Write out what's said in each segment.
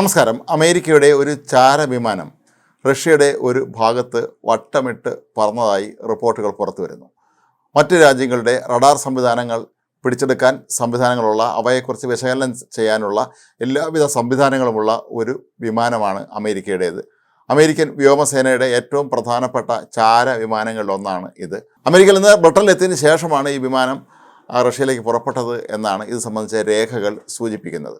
നമസ്കാരം. അമേരിക്കയുടെ ഒരു ചാരവിമാനം റഷ്യയുടെ ഒരു ഭാഗത്ത് വട്ടമിട്ട് പറന്നതായി റിപ്പോർട്ടുകൾ പുറത്തു വരുന്നു. മറ്റ് രാജ്യങ്ങളുടെ റഡാർ സംവിധാനങ്ങൾ പിടിച്ചെടുക്കാൻ സംവിധാനങ്ങളുള്ള അവയെക്കുറിച്ച് വിശകലനം ചെയ്യാനുള്ള എല്ലാവിധ സംവിധാനങ്ങളുമുള്ള ഒരു വിമാനമാണ് അമേരിക്കയുടേത്. അമേരിക്കൻ വ്യോമസേനയുടെ ഏറ്റവും പ്രധാനപ്പെട്ട ചാര വിമാനങ്ങളിലൊന്നാണ് ഇത്. അമേരിക്കയിൽ നിന്ന് ബ്രിട്ടനിലെത്തിയതിന് ശേഷമാണ് ഈ വിമാനം റഷ്യയിലേക്ക് പുറപ്പെട്ടത് എന്നാണ് ഇത് സംബന്ധിച്ച രേഖകൾ സൂചിപ്പിക്കുന്നത്.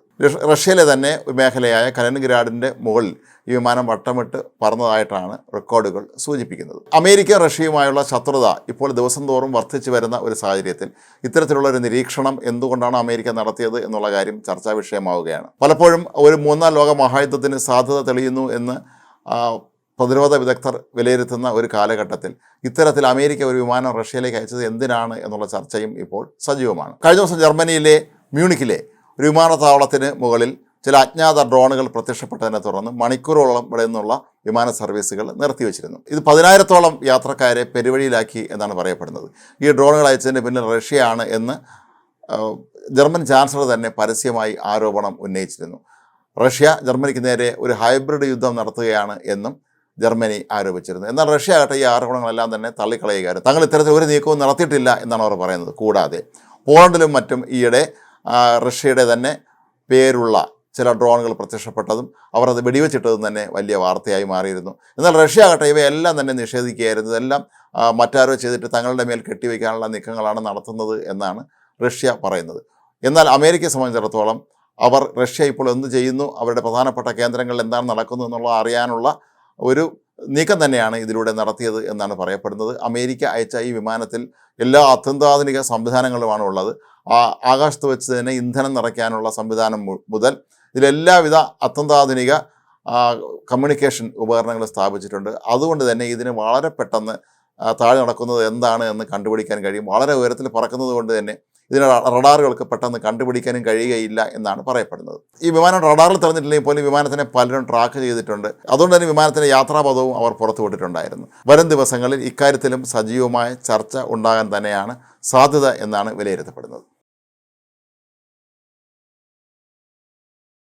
റഷ്യയിലെ തന്നെ മേഖലയായ കലൻഗ്രാഡിന്റെ മുകളിൽ ഈ വിമാനം വട്ടമിട്ട് പറന്നതായിട്ടാണ് റെക്കോർഡുകൾ സൂചിപ്പിക്കുന്നത്. അമേരിക്ക റഷ്യയുമായുള്ള ശത്രുത ഇപ്പോൾ ദിവസം തോറും വർദ്ധിച്ചു വരുന്ന ഒരു സാഹചര്യത്തിൽ ഇത്തരത്തിലുള്ള ഒരു നിരീക്ഷണം എന്തുകൊണ്ടാണ് അമേരിക്ക നടത്തിയത് എന്നുള്ള കാര്യം ചർച്ചാ വിഷയമാവുകയാണ് പലപ്പോഴും ഒരു മൂന്നാം ലോക മഹായുദ്ധത്തിന് സാധ്യത തെളിയുന്നു എന്ന് പ്രതിരോധ വിദഗ്ധർ വിലയിരുത്തുന്ന ഒരു കാലഘട്ടത്തിൽ ഇത്തരത്തിൽ അമേരിക്ക ഒരു വിമാനം റഷ്യയിലേക്ക് അയച്ചത് എന്തിനാണ് എന്നുള്ള ചർച്ചയും ഇപ്പോൾ സജീവമാണ്. കഴിഞ്ഞ ദിവസം ജർമ്മനിയിലെ മ്യൂണിക്കിലെ ഒരു വിമാനത്താവളത്തിന് മുകളിൽ ചില അജ്ഞാത ഡ്രോണുകൾ പ്രത്യക്ഷപ്പെട്ടതിനെ തുടർന്ന് മണിക്കൂറോളം ഇവിടെ നിന്നുള്ള വിമാന സർവീസുകൾ നിർത്തിവെച്ചിരുന്നു. ഇത് പതിനായിരത്തോളം യാത്രക്കാരെ പെരുവഴിയിലാക്കി എന്നാണ് പറയപ്പെടുന്നത്. ഈ ഡ്രോണുകൾ അയച്ചതിന് പിന്നിൽ റഷ്യയാണ് എന്ന് ജർമ്മൻ ചാൻസലർ തന്നെ പരസ്യമായി ആരോപണം ഉന്നയിച്ചിരുന്നു. റഷ്യ ജർമ്മനിക്ക് നേരെ ഒരു ഹൈബ്രിഡ് യുദ്ധം നടത്തുകയാണ് എന്നും ജർമ്മനി ആരോപിച്ചിരുന്നു എന്നാൽ റഷ്യ ആകട്ടെ ഈ ആരോപണങ്ങളെല്ലാം തന്നെ തള്ളിക്കളയുകയായിരുന്നു തങ്ങൾ ഇത്തരത്തിൽ ഒരു നീക്കവും നടത്തിയിട്ടില്ല എന്നാണ് അവർ പറയുന്നത്. കൂടാതെ പോളണ്ടിലും മറ്റും ഈയിടെ റഷ്യയുടെ തന്നെ പേരുള്ള ചില ഡ്രോണുകൾ പ്രത്യക്ഷപ്പെട്ടതും അവർ അത് വെടിവെച്ചിട്ടതും തന്നെ വലിയ വാർത്തയായി മാറിയിരുന്നു. എന്നാൽ റഷ്യ ആകട്ടെ ഇവയെല്ലാം തന്നെ നിഷേധിക്കുകയായിരുന്നു. ഇതെല്ലാം മറ്റാരോ ചെയ്തിട്ട് തങ്ങളുടെ മേൽ കെട്ടിവെക്കാനുള്ള നീക്കങ്ങളാണ് നടത്തുന്നത് എന്നാണ് റഷ്യ പറയുന്നത്. എന്നാൽ അമേരിക്കയെ സംബന്ധിച്ചിടത്തോളം അവർ റഷ്യ ഇപ്പോൾ എന്ത് ചെയ്യുന്നു? അവരുടെ പ്രധാനപ്പെട്ട കേന്ദ്രങ്ങളിൽ എന്താണ് നടക്കുന്നത് എന്നുള്ളത് അറിയാനുള്ള ഒരു നീക്കം തന്നെയാണ് ഇതിലൂടെ നടത്തിയത് എന്നാണ് പറയപ്പെടുന്നത്. അമേരിക്ക അയച്ച ഈ വിമാനത്തിൽ എല്ലാ അത്യന്താധുനിക സംവിധാനങ്ങളുമാണ് ഉള്ളത്. ആ ആകാശത്ത് വെച്ച് തന്നെ ഇന്ധനം നിറയ്ക്കാനുള്ള സംവിധാനം മുതൽ ഇതിലെല്ലാവിധ അത്യന്താധുനിക കമ്മ്യൂണിക്കേഷൻ ഉപകരണങ്ങൾ സ്ഥാപിച്ചിട്ടുണ്ട്. അതുകൊണ്ട് തന്നെ ഇതിന് വളരെ പെട്ടെന്ന് താഴെ നടക്കുന്നത് എന്താണ് എന്ന് കണ്ടുപിടിക്കാൻ കഴിയും. വളരെ ഉയരത്തിൽ പറക്കുന്നത് കൊണ്ട് തന്നെ ഇതിന് റഡാറുകൾക്ക് പെട്ടെന്ന് കണ്ടുപിടിക്കാനും കഴിയുകയില്ല എന്നാണ് പറയപ്പെടുന്നത്. ഈ വിമാനം റഡാറിൽ തെളിഞ്ഞിട്ടില്ലെങ്കിൽ പോലും വിമാനത്തിനെ പലരും ട്രാക്ക് ചെയ്തിട്ടുണ്ട്. അതുകൊണ്ട് തന്നെ വിമാനത്തിന്റെ യാത്രാപഥവും അവർ പുറത്തുവിട്ടിട്ടുണ്ടായിരുന്നു വരും ദിവസങ്ങളിൽ ഇക്കാര്യത്തിലും സജീവമായ ചർച്ച ഉണ്ടാകാൻ തന്നെയാണ് സാധ്യത എന്നാണ് വിലയിരുത്തപ്പെടുന്നത്.